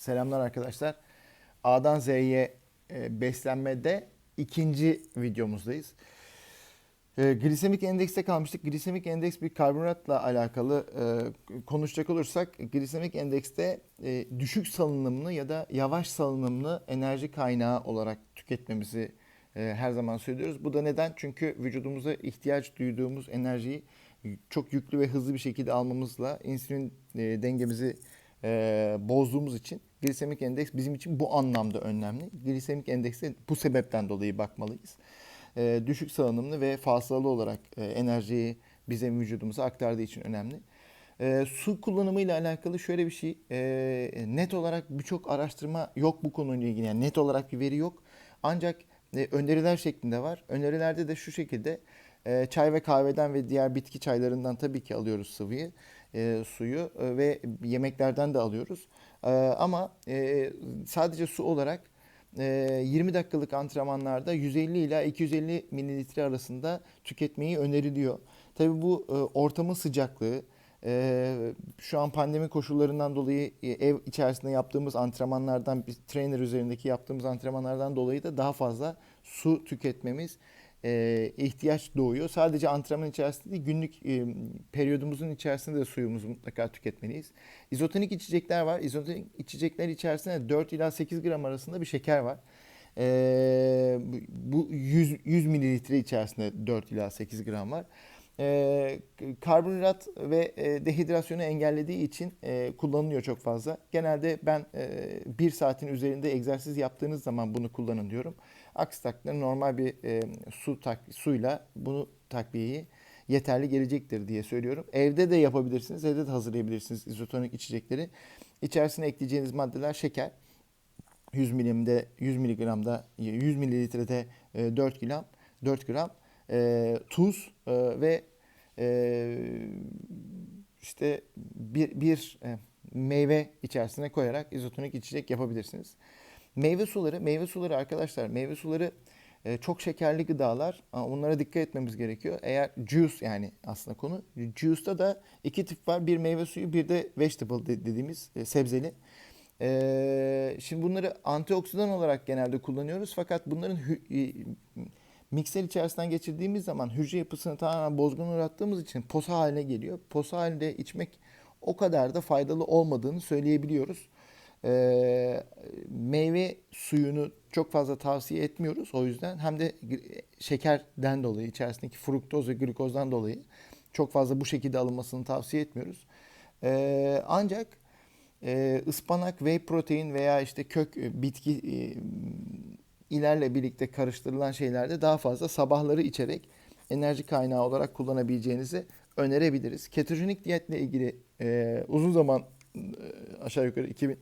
Selamlar arkadaşlar. A'dan Z'ye e, beslenmede ikinci videomuzdayız. E, glisemik endekste kalmıştık. Glisemik endeks bir karbonhidratla alakalı e, konuşacak olursak glisemik endekste e, düşük salınımlı ya da yavaş salınımlı enerji kaynağı olarak tüketmemizi her zaman söylüyoruz. Bu da neden? Çünkü vücudumuza ihtiyaç duyduğumuz enerjiyi çok yüklü ve hızlı bir şekilde almamızla insülin dengemizi e, bozduğumuz için glisemik endeks bizim için bu anlamda önemli. Glisemik endekse bu sebepten dolayı bakmalıyız. E, düşük salınımlı ve fasılalı olarak e, enerjiyi bizim vücudumuza aktardığı için önemli. E, su kullanımıyla alakalı şöyle bir şey, e, net olarak birçok araştırma yok bu konuyla ilgili. Yani net olarak bir veri yok. Ancak e, öneriler şeklinde var. Önerilerde de şu şekilde e, çay ve kahveden ve diğer bitki çaylarından tabii ki alıyoruz sıvıyı, e, suyu e, ve yemeklerden de alıyoruz. E, ama e, sadece su olarak e, 20 dakikalık antrenmanlarda 150 ila 250 mililitre arasında tüketmeyi öneriliyor. Tabii bu e, ortamın sıcaklığı, e, şu an pandemi koşullarından dolayı e, ev içerisinde yaptığımız antrenmanlardan, bir trainer üzerindeki yaptığımız antrenmanlardan dolayı da daha fazla su tüketmemiz e, ihtiyaç doğuyor. Sadece antrenman içerisinde değil, günlük e, periyodumuzun içerisinde de suyumuzu mutlaka tüketmeliyiz. İzotonik içecekler var. İzotonik içecekler içerisinde 4 ila 8 gram arasında bir şeker var. E, bu 100, 100 mililitre içerisinde 4 ila 8 gram var. E, karbonhidrat ve e, dehidrasyonu engellediği için e, kullanılıyor çok fazla. Genelde ben e, bir saatin üzerinde egzersiz yaptığınız zaman bunu kullanın diyorum. Aksi takdirde normal bir e, su tak, suyla bunu takviyeyi yeterli gelecektir diye söylüyorum. Evde de yapabilirsiniz, evde de hazırlayabilirsiniz izotonik içecekleri. İçerisine ekleyeceğiniz maddeler şeker. 100 milimde 100 miligramda 100 mililitrede 4 gram 4 gram e, tuz e, ve e, işte bir, bir e, meyve içerisine koyarak izotonik içecek yapabilirsiniz. Meyve suları, meyve suları arkadaşlar, meyve suları e, çok şekerli gıdalar. Onlara dikkat etmemiz gerekiyor. Eğer juice yani aslında konu. Juice'da da iki tip var. Bir meyve suyu, bir de vegetable dediğimiz e, sebzeli. E, şimdi bunları antioksidan olarak genelde kullanıyoruz. Fakat bunların mikser içerisinden geçirdiğimiz zaman hücre yapısını tamamen bozgun uğrattığımız için posa haline geliyor. Posa halinde içmek o kadar da faydalı olmadığını söyleyebiliyoruz. Ee, meyve suyunu çok fazla tavsiye etmiyoruz. O yüzden hem de şekerden dolayı içerisindeki fruktoz ve glukozdan dolayı çok fazla bu şekilde alınmasını tavsiye etmiyoruz. Ee, ancak e, ıspanak, whey protein veya işte kök e, bitki e, ilerle birlikte karıştırılan şeylerde daha fazla sabahları içerek enerji kaynağı olarak kullanabileceğinizi önerebiliriz. Ketojenik diyetle ilgili e, uzun zaman e, aşağı yukarı 2000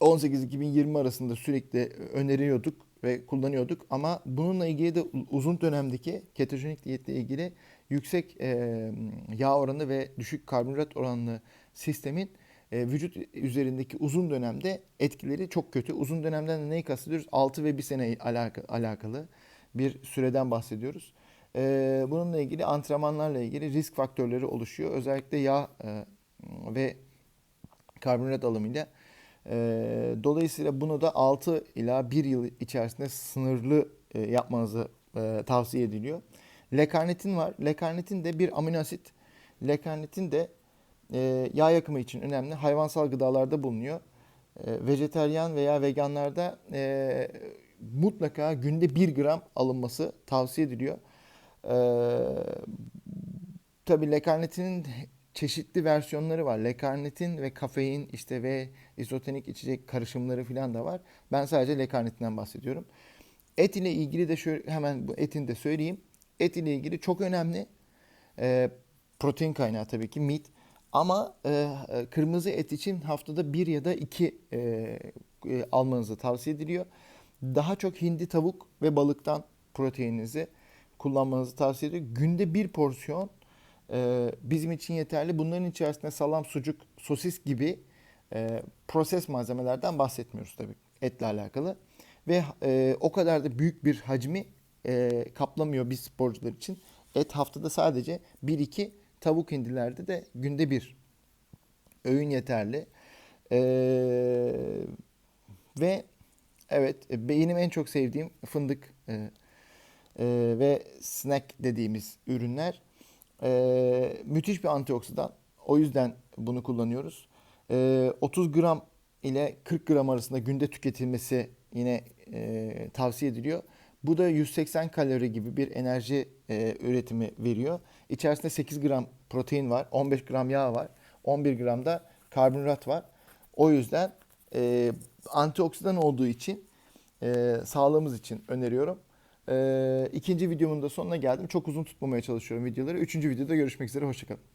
18-2020 arasında sürekli öneriyorduk ve kullanıyorduk. Ama bununla ilgili de uzun dönemdeki ketojenik diyetle ilgili yüksek e, yağ oranı ve düşük karbonhidrat oranlı sistemin vücut üzerindeki uzun dönemde etkileri çok kötü. Uzun dönemden de neyi kastediyoruz? 6 ve 1 sene alakalı bir süreden bahsediyoruz. E, bununla ilgili antrenmanlarla ilgili risk faktörleri oluşuyor. Özellikle yağ e, ve karbonhidrat alımıyla e, dolayısıyla bunu da 6 ila 1 yıl içerisinde sınırlı e, yapmanızı e, tavsiye ediliyor. Lekarnitin var. Lekarnitin de bir amino asit. Lekarnitin de e, yağ yakımı için önemli. Hayvansal gıdalarda bulunuyor. E, vejeteryan veya veganlarda e, mutlaka günde 1 gram alınması tavsiye ediliyor. E, tabii lekarnitinin çeşitli versiyonları var. Lekarnitin ve kafein işte ve izotenik içecek karışımları falan da var. Ben sadece lekarnitinden bahsediyorum. Et ile ilgili de şöyle hemen bu etin de söyleyeyim. Et ile ilgili çok önemli. E, protein kaynağı tabii ki meat. Ama e, e, kırmızı et için haftada bir ya da iki e, e, almanızı tavsiye ediliyor. Daha çok hindi tavuk ve balıktan proteininizi kullanmanızı tavsiye ediyor. Günde bir porsiyon e, bizim için yeterli. Bunların içerisinde salam, sucuk, sosis gibi e, proses malzemelerden bahsetmiyoruz tabii etle alakalı. Ve e, o kadar da büyük bir hacmi e, kaplamıyor biz sporcular için. Et haftada sadece 1-2 tavuk hindilerde de günde bir öğün yeterli. E, ve evet e, benim en çok sevdiğim fındık e, e, ve snack dediğimiz ürünler. E, müthiş bir antioksidan. O yüzden bunu kullanıyoruz. E, 30 gram ile 40 gram arasında günde tüketilmesi yine e, tavsiye ediliyor. Bu da 180 kalori gibi bir enerji e, üretimi veriyor. İçerisinde 8 gram protein var, 15 gram yağ var, 11 gram da karbonhidrat var. O yüzden e, antioksidan olduğu için e, sağlığımız için öneriyorum. E, ikinci videomun da sonuna geldim. Çok uzun tutmamaya çalışıyorum videoları. Üçüncü videoda görüşmek üzere. Hoşçakalın.